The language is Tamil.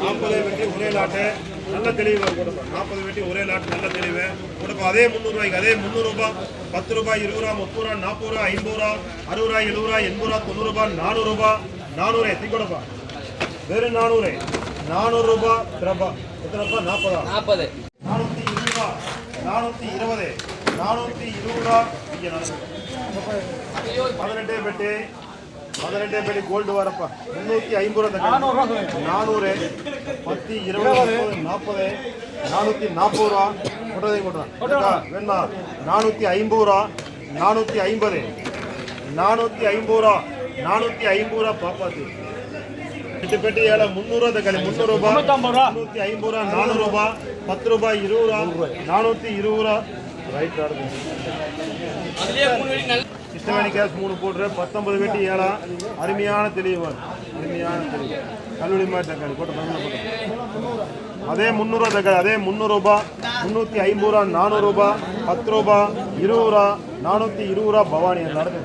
நாற்பது வெட்டி ஒரே லாட்டு நல்ல தெளிவு கொடுப்பா நாற்பது வெட்டி ஒரே லாட்டு நல்ல தெளிவு. கொடுப்பா அதே முந்நூறுவாய்க்கு அதே முந்நூறுபா பத்து ரூபாய் இருபது ரூபா முப்பது ரூபா நாற்பது ரூபா ஐம்பது ரூபா அறுபது ரூபா எழுபது ரூபா எண்பது ரூபா தொண்ணூறு ரூபா நானூறு எத்தி கொடுப்பா வெறும் நானூறு. நானூறு ரூபா திரப்பா எத்தனை ரூபா? நாற்பதா? நாற்பது. நானூற்றி இருபது ரூபா. நானூற்றி இருபது. நானூற்றி இருபது ரூபா. இங்கே நடக்கும் பதினெட்டு பெட்டி பதினெட்டு பெட்டி கோல்டு வரப்பா. முந்நூற்றி ஐம்பது ரூபா. நானூறு பத்து இருபது நாற்பது நானூற்றி நாற்பது ரூபா. கொட்டதையும் கொட்டுறான் வேணா நானூற்றி ஐம்பது ரூபா. நானூற்றி ஐம்பது. நானூற்றி ஐம்பது ரூபா. நானூற்றி ஐம்பது ரூபா பாப்பாத்தி. எட்டு பெட்டி ஏழை முந்நூறுவா தக்காளி முந்நூறு ரூபாய் முந்நூற்றி ஐம்பது ரூபா நானூறு ரூபாய் பத்து ரூபாய் இருபது ரூபா. நானூற்றி இருபது ரூபா. ரைட் கிருஷ்ணவேணி கேஸ் மூணு போட்டு பத்தொன்பது வெட்டி ஏழாம் அருமையான தெளிவு. அருமையான தெளிவு. கல்லூரி மாதிரி தக்காளி. போட்டு தமிழ்ல போட்டு. அதே முந்நூறுவா தக்காளி. அதே முந்நூறுரூபா முந்நூற்றி ஐம்பது ரூபா நானூறுரூபா பத்து ரூபா இருபது ரூபா நானூற்றி இருபது ரூபா பவானி நடக்குது